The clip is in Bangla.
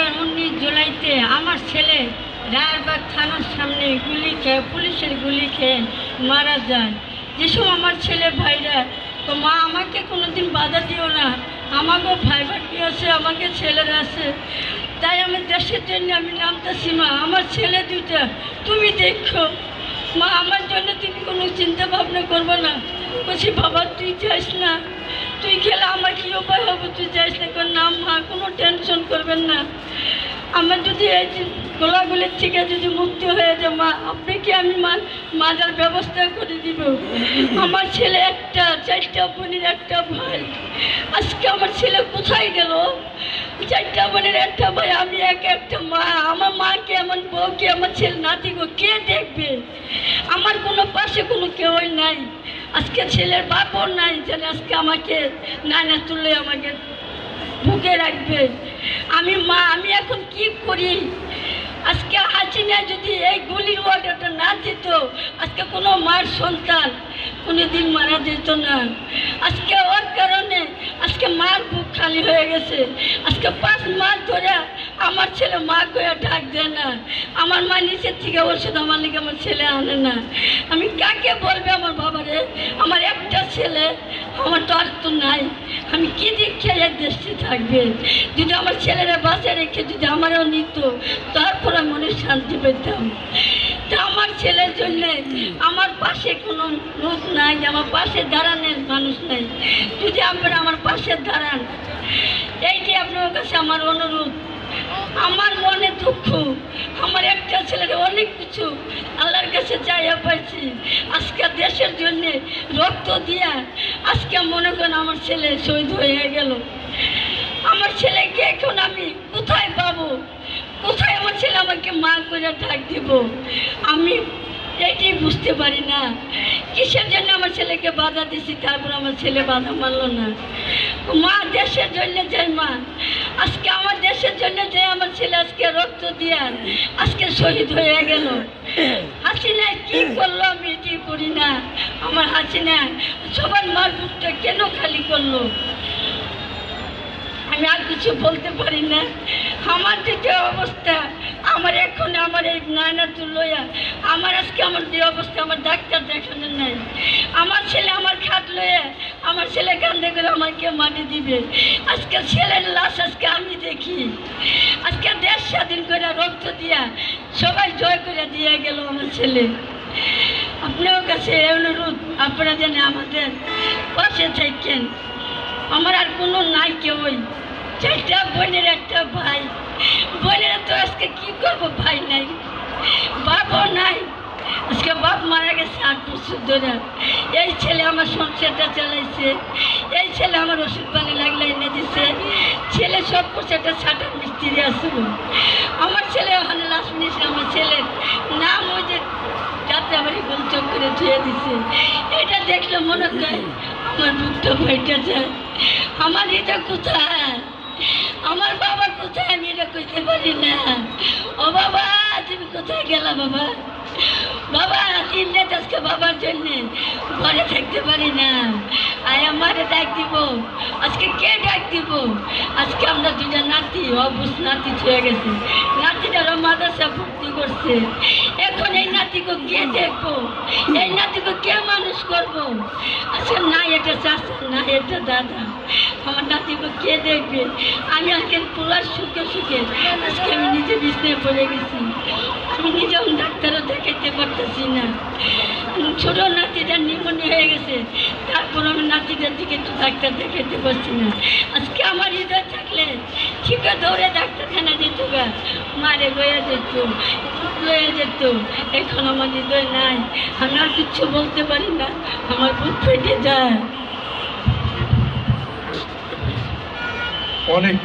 করেন উনিশ জুলাইতে আমার ছেলে রায়বাগ থানার সামনে গুলি খেয়ে, পুলিশের গুলি খেয়ে মারা যায়। যেসব আমার ছেলে ভাইরা, তো মা আমাকে কোনোদিন বাধা দিও না। আমাকেও ভাই ভাটি আছে? আমাকে ছেলেরা আছে। তাই আমি দেশের জন্য আমি নামতেছি, মা। আমার ছেলে দুইটা, তুমি দেখো। মা, আমার জন্য তুমি কোনো চিন্তা ভাবনা করব না। বলছি, বাবা, তুই যাস না। তুই খেলে আমার কী উপায় হবে? তুই যাস না কোন? না, মা, কোনো টেনশন করবেন না। আমার যদি এই গোলাগুলির থেকে যদি মুক্তি হয়ে যায়, মা আপনাকে আমি মা, মাজার ব্যবস্থা করে দিব? আমার ছেলে একটা, চারটা বোনের একটা ভাই। আজকে আমার ছেলে কোথায় গেল? চারটা বোনের একটা ভাই, আমি এক একটা মা। আমার মাকে, আমার বউকে, আমার ছেলে নাতিকে কে দেখবে? আমার কোনো পাশে কোনো কেউই নাই। আজকে ছেলের বাপও নাই, যেন আজকে আমাকে নানা তুলে আমাকে বুকে রাখবে। আমি মা, আমি এখন কি করি? আজকে হাসিনা যদি এই গুলির অর্ডারটা না দিত, আজকে কোনো মার সন্তান কোনো দিন মারা যেত না। আজকে ওর কারণে আজকে মার বুক খালি হয়ে গেছে। আজকে পাঁচ মাস ধরে আমার ছেলে মা করে ডাক দেয় না। আমার মা নিচের থেকে ওষুধ আমার লিগে আমার ছেলে আনে না। আমি কাকে বলবে আমার বাবারে? আমার একটা ছেলে, আমার তো আর তো নাই। আমি কি দিক খেয়ে দেশে থাকবে? যদি আমার ছেলেরা বাঁচা রেখে যদি আমারও নিত, তারপর আমি মনে শান্তি পেতাম। তা আমার ছেলের জন্য আমার পাশে কোনো লোক নাই, আমার পাশে দাঁড়ানোর মানুষ নাই। যদি আপনারা আমার পাশে দাঁড়ান, এইটি আপনার কাছে আমার অনুরোধ। আমার মনে দুঃখ। আমার একটা ছেলের অনেক কিছু আল্লাহর কাছে চাইয়া পাইছি। আজকে দেশের জন্য রক্ত দিয়া আজকে মনে করেন আমার ছেলে শহীদ হয়ে গেল। আমার ছেলেকে এখন আমি কোথায় পাবো? কোথায় আমার ছেলে আমাকে মা করে ডাক দিব? আমি এটি বুঝতে পারি না। কিসের জন্য আমার ছেলেকে বাধা দিছি? তারপর আমার ছেলে বাধা মানলো না। মা দেশের জন্য যাই মা, আজকে আমার দেশের ছেলে আজকে রক্ত দিয়া আজকে শহীদ হয়ে গেল। হাসিনা কি করল আমি? এটি করি না? আমার হাসিনা সবার মার বুকটা কেন খালি করল? আমি আর কিছু বলতে পারি না। আমার যে অবস্থা? আমার এখন আমার এই নায়না লইয়া আমার আজকে আমার যে অবস্থা, আমার ডাক্তার দেখানো নাই। আমার ছেলে আমার খাট লয়ে, আমার ছেলে কান্দে করে আমাকে মাটি দিবে। আজকে ছেলের লাশ, আজকে আমি দেখি। আজকে দেশ স্বাধীন করে রক্ত দিয়া সবাই জয় করে দিয়ে গেল আমার ছেলে। আপনার কাছে অনুরোধ, আপনারা যেন আমাদের পাশে থাকেন। আমার আর কোনো নাই কেউই। চারটা বোনের একটা ভাই। বোনেরা তো আজকে কি করব, ভাই নাই। বাপও নাই। আজকে বাপ মারা গেছে আট বছর ধরে। এই ছেলে আমার সংসারটা চালাইছে। এই ছেলে আমার ওষুধ পানি লাগলে এনে দিছে। ছেলে সব করছে একটা ছাটার মিস্ত্রি আসল। আমার ছেলে ওখানে লাশ নিয়েছে আমার ছেলের নাম ওই যে যাত্রাবাড়ি গোল চোখ করে ধুয়ে দিছে। এটা দেখলে মনে হয় আমার বুকটা বইটা যায়। আমার এটা কোথায়? আমার বাবা কোথায়? আমি এটা কইতে পারি না। ও বাবা, তুমি কোথায় গেলা বাবা? বাবা, তিন রাত আজকে বাবার জন্য ঘরে থাকতে পারি না। আয় ডাক দিব। আজকে কে ডাক দিব? আজকে আমরা দুটা নাতি অবুস নাতি ছুঁয়ে গেছে। নাতিটারও মাদ্রাসা ভর্তি করছে। এখন এই নাতিকে কে দেখব? এই নাতিকে কে মানুষ করব? আচ্ছা না এটা চাষা না এটা দাদা। আমার নাতিকে কে দেখবে? আমি আজকে পোলার সুখে সুখে আজকে আমি নিজে বিছনায় পড়ে গেছি। আমি নিজেও ডাক্তারও দেখাইতে পারতেছি না। ছোট নাতিটা নিমনি হয়ে গেছে। তারপর আমি নাতিটার দিকে একটু ডাক্তার দেখাইতে পারছি না। আজকে আমার হৃদয় থাকলে ঠিক দৌড়ে ডাক্তারখানা দিত গা। মারে লয়ে যেত লয়ে যেত। এখন আমার হৃদয় নাই। আমি আর কিচ্ছু বলতে পারি না। আমার বুক ফেটে যায়। অনেক